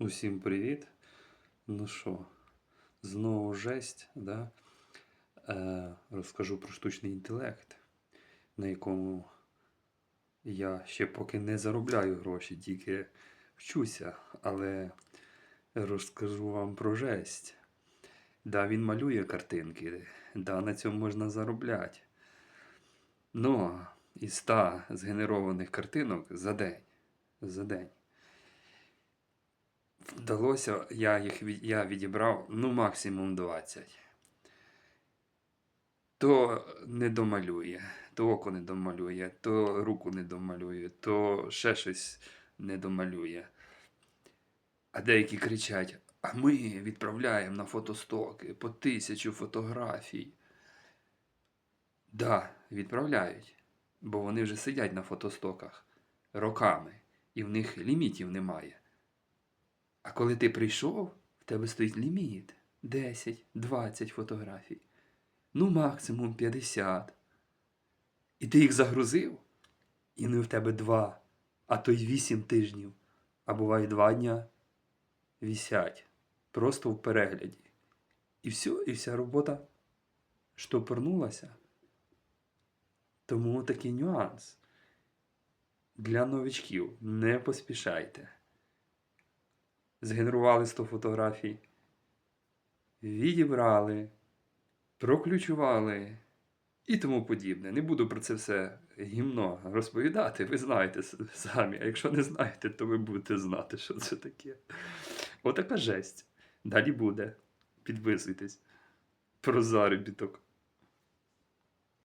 Усім привіт. Ну що, знову жесть, да? Е, розкажу про штучний інтелект, на якому я ще поки не заробляю гроші, тільки вчуся, але розкажу вам про жесть. Да, він малює картинки, да, на цьому можна заробляти. Ну, із 100 згенерованих картинок за день. За день. Вдалося, я їх я відібрав ну максимум 20. То не домалює, то око не домалює, то руку не домалює, то ще щось не домалює. А деякі кричать: а ми відправляємо на фотостоки по тисячу фотографій. Да, відправляють, бо вони вже сидять на фотостоках роками, і в них лімітів немає. А коли ти прийшов, в тебе стоїть ліміт 10, 20 фотографій. Ну, максимум 50. І ти їх загрузив, і вони в тебе 2, а то й 8 тижнів, а буває 2 дня вісять. Просто в перегляді. І все, і вся робота штопорнулася. Тому такий нюанс. Для новичків не поспішайте згенерували 100 фотографій, відібрали, проключували і тому подібне. Не буду про це все гімно розповідати, ви знаєте самі. А якщо не знаєте, то ви будете знати, що це таке. Отака жесть. Далі буде. Підписуйтесь. Про заробіток.